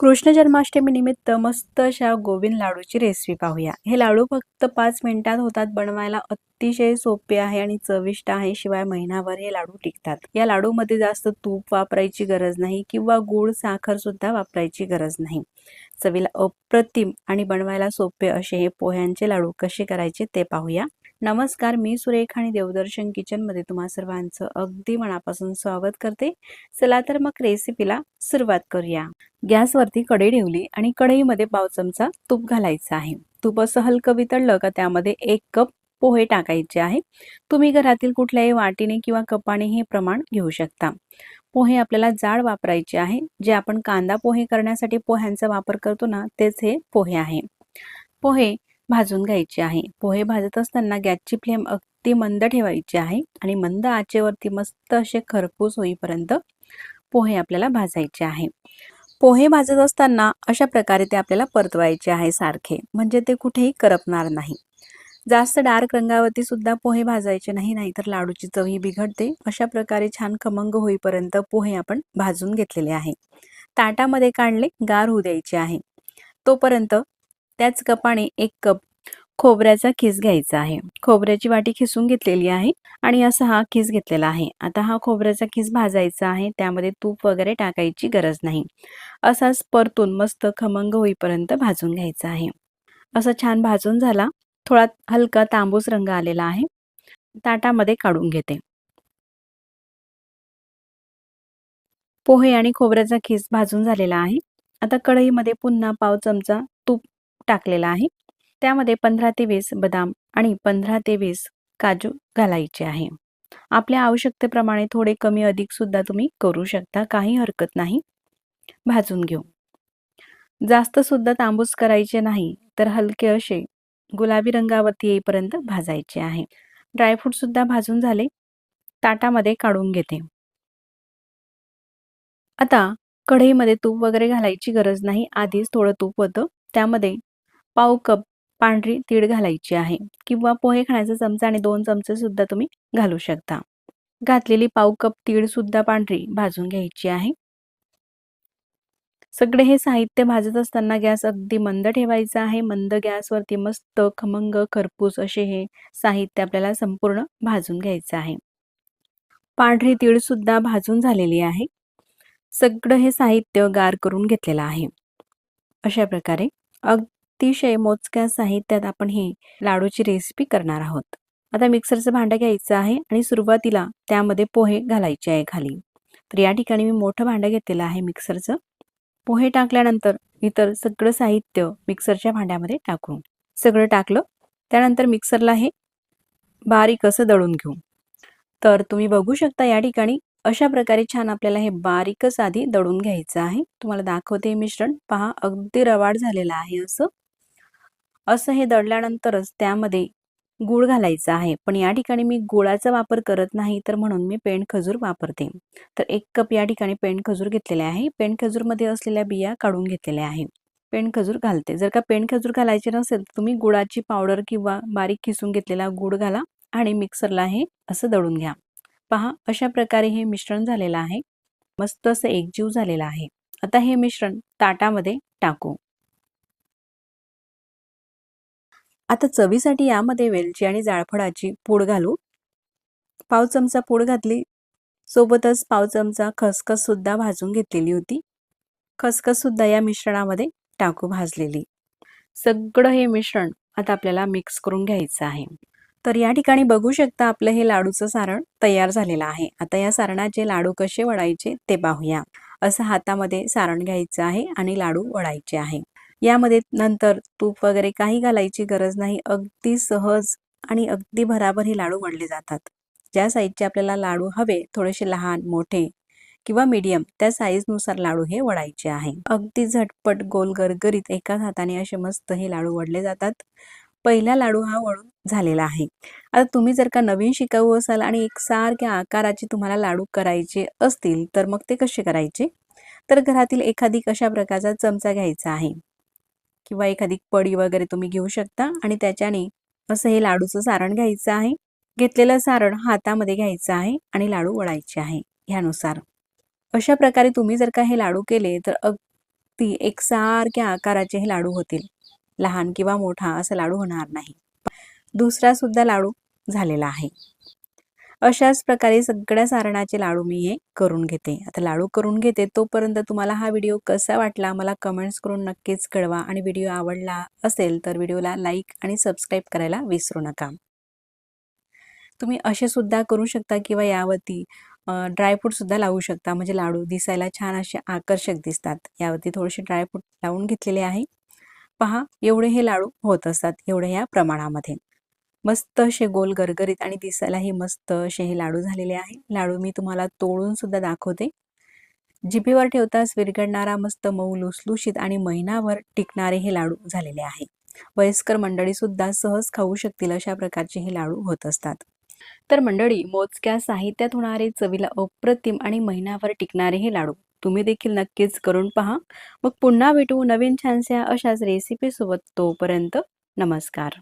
कृष्ण जन्माष्टमी निमित्त मस्त अशा गोविंद लाडूची रेसिपी पाहूया. हे लाडू फक्त पाच मिनिटात होतात बनवायला अतिशय सोपे आहे आणि चविष्ट आहे शिवाय महिनाभर हे लाडू टिकतात. या लाडूमध्ये जास्त तूप वापरायची गरज नाही किंवा गुळ साखर सुद्धा वापरायची गरज नाही. चवीला अप्रतिम आणि बनवायला सोपे असे हे पोह्यांचे लाडू कसे करायचे ते पाहूया. नमस्कार मी सुरेख आणि देवदर्शन किचनमध्ये तुम्हा सर्वांचं अगदी मनापासून स्वागत करते. चला तर मग रेसिपीला सुरुवात करूया. गॅसवरती कढई ठेवली आणि कढईमध्ये पाव चमचा तूप घालायचं आहे. तूप असं हलकं वितळलं का त्यामध्ये एक कप पोहे टाकायचे आहे. तुम्ही घरातील कुठल्याही वाटीने किंवा कपाने हे प्रमाण घेऊ शकता. पोहे आपल्याला जाड वापरायचे आहे. जे आपण कांदा पोहे करण्यासाठी पोह्यांचा वापर करतो ना तेच हे पोहे आहे. पोहे भाजून घ्यायचे आहे. पोहे भाजत असताना गॅसची फ्लेम अगदी मंद ठेवायची आहे आणि मंद आचेवरती मस्त असे खरपूस होईपर्यंत पोहे आपल्याला भाजायचे आहे. पोहे भाजत असताना अशा प्रकारे ते आपल्याला परतवायचे आहे सारखे. म्हणजे ते कुठेही करपणार नाही. जास्त डार्क रंगावरती सुद्धा पोहे भाजायचे नाही नाहीतर लाडूची चवही बिघडते. अशा प्रकारे छान खमंग होईपर्यंत पोहे आपण भाजून घेतलेले आहे. ताटामध्ये काढले गार होऊ द्यायचे आहे. तोपर्यंत त्याच कपाने एक कप खोबऱ्याचा खिस घ्यायचा आहे. खोबऱ्याची वाटी खिसून घेतलेली आहे आणि असा हा खिस घेतलेला आहे. आता हा खोबऱ्याचा खिस भाजायचा आहे. त्यामध्ये तूप वगैरे टाकायची गरज नाही. असाच परतून मस्त खमंग होईपर्यंत भाजून घ्यायचा आहे. असा छान भाजून झाला. थोडा हलका तांबूस रंग आलेला आहे. ताटामध्ये काढून घेते. पोहे आणि खोबऱ्याचा खिस भाजून झालेला आहे. आता कढईमध्ये पुन्हा पाव चमचा तूप टाकलेला आहे. त्यामध्ये पंधरा ते वीस बदाम आणि पंधरा ते वीस काजू घालायचे आहे. आपल्या आवश्यकतेप्रमाणे थोडे कमी अधिक सुद्धा तुम्ही करू शकता काही हरकत नाही. भाजून घेऊ. जास्त सुद्धा तांबूस करायचे नाही तर हलके असे गुलाबी रंगावरती येईपर्यंत भाजायचे आहे. ड्रायफ्रूट सुद्धा भाजून झाले. ताटामध्ये काढून घेते. आता कढईमध्ये तूप वगैरे घालायची गरज नाही. आधीच थोडं तूप होतं. त्यामध्ये पाव कप पांढरी तीळ घालायची आहे किंवा पोहे खाण्याचा चमचा आणि दोन चमचे सुद्धा तुम्ही घालू शकता. घातलेली पाव कप तीळ सुद्धा पांढरी भाजून घ्यायची आहे. सगळे हे साहित्य भाजत असताना गॅस अगदी मंद ठेवायचा आहे. मंद गॅसवरती मस्त खमंग खरपूस असे हे साहित्य आपल्याला संपूर्ण भाजून घ्यायचं आहे. पांढरी तीळ सुद्धा भाजून झालेली आहे. सगळं हे साहित्य गार करून घेतलेलं आहे. अशा प्रकारे अग अतिशय मोजक्या साहित्यात आपण हे लाडूची रेसिपी करणार आहोत. आता मिक्सरचं भांडं घ्यायचं आहे आणि सुरुवातीला त्यामध्ये पोहे घालायचे आहे खाली. तर या ठिकाणी मी मोठं भांडं घेतलेलं आहे मिक्सरचं पोहे टाकल्यानंतर इतर सगळं साहित्य मिक्सरच्या भांड्यामध्ये टाकू. सगळं टाकलं त्यानंतर मिक्सरला हे बारीक असं दळून घेऊ. तर तुम्ही बघू शकता या ठिकाणी अशा प्रकारे छान आपल्याला हे बारीकच आधी दळून घ्यायचं आहे. तुम्हाला दाखवते मिश्रण. पहा अगदी रवाड झालेलं आहे असं. असं हे दळल्यानंतरच त्यामध्ये गुळ घालायचा आहे. पण या ठिकाणी मी गुळाचा वापर करत नाही तर म्हणून मी पेंड खजूर वापरते. तर एक कप या ठिकाणी पेंड खजूर घेतलेले आहे. पेंड खजूरमध्ये असलेल्या बिया काढून घेतलेल्या आहे. पेंड खजूर घालते. जर का पेंड खजूर घालायचे नसेल तर तुम्ही गुळाची पावडर किंवा बारीक खिसून घेतलेला गुळ घाला आणि मिक्सरला हे असं दळून घ्या. पहा अशा प्रकारे हे मिश्रण झालेलं आहे. मस्त असं एकजीव झालेलं आहे. आता हे मिश्रण ताटामध्ये टाकू. आता चवीसाठी यामध्ये वेलची आणि जाळफळाची पूड घालू. पाव चमचा पूड घातली. सोबतच पाव चमचा खसखस सुद्धा भाजून घेतलेली होती. खसखस सुद्धा या मिश्रणामध्ये टाकू भाजलेली. सगळं हे मिश्रण आता आपल्याला मिक्स करून घ्यायचं आहे. तर या ठिकाणी बघू शकता आपलं हे लाडूचं सारण तयार झालेलं आहे. आता या सारणाचे लाडू कसे वळायचे ते पाहूया. असं हातामध्ये सारण घ्यायचं आहे आणि लाडू वळायचे आहे. यामध्ये नंतर तूप वगैरे काही घालायची गरज नाही. अगदी सहज आणि अगदी भराभर हे लाडू वळले जातात. ज्या साईजचे आपल्याला लाडू हवे थोडेसे लहान मोठे किंवा मीडियम त्या साईजनुसार लाडू हे वळायचे आहे. अगदी झटपट गोल गरगरीत एकाच हाताने असे मस्त हे लाडू वळले जातात. पहिला लाडू हा वळून झालेला आहे. आता तुम्ही जर का नवीन शिकाऊ असाल आणि एकसारख्या आकाराचे तुम्हाला लाडू करायचे असतील तर मग ते कसे करायचे? तर घरातील एखादी कशा प्रकारचा चमचा घ्यायचा आहे? किंवा एखादी पडी वगैरे तुम्ही घेऊ शकता. आणि त्याच्याने असं हे लाडूचं सारण घ्यायचं आहे. घेतलेलं सारण हातामध्ये घ्यायचं आहे आणि लाडू वळायचे आहे ह्यानुसार. अशा प्रकारे तुम्ही जर का हे लाडू केले तर अगदी एकसारख्या आकाराचे हे लाडू होतील. लहान किंवा मोठा असा लाडू होणार नाही. दुसरा सुद्धा लाडू झालेला आहे. अशाच प्रकारे सगळ्या सारणाचे लाडू मी हे करून घेते. आता लाडू करून घेते तोपर्यंत तुम्हाला हा व्हिडिओ कसा वाटला मला कमेंट्स करून नक्कीच कळवा. आणि व्हिडिओ आवडला असेल तर व्हिडिओला लाईक आणि सबस्क्राईब करायला विसरू नका. तुम्ही असे सुद्धा करू शकता किंवा यावरती ड्रायफ्रूट सुद्धा लावू शकता. म्हणजे लाडू दिसायला छान असे आकर्षक दिसतात. यावरती थोडेसे ड्रायफ्रूट लावून घेतलेले आहे. पहा एवढे हे लाडू होत असतात. एवढे या प्रमाणामध्ये. मस्त असे गोल गरगरीत आणि दिसायलाही मस्त असे हे लाडू झालेले आहे. लाडू मी तुम्हाला तोडून सुद्धा दाखवते. जिभेवर ठेवताच विरघडणारा मस्त मऊ लुसलुशीत आणि महिनाभर टिकणारे हे लाडू झालेले आहे. वयस्कर मंडळी सुद्धा सहज खाऊ शकतील अशा प्रकारचे हे लाडू होत असतात. तर मंडळी मोजक्या साहित्यात होणारे चवीला अप्रतिम आणि महिनाभर टिकणारे हे लाडू तुम्ही देखील नक्कीच करून पहा. मग पुन्हा भेटू नवीन छानशा अशाच रेसिपी सोबत तोपर्यंत नमस्कार.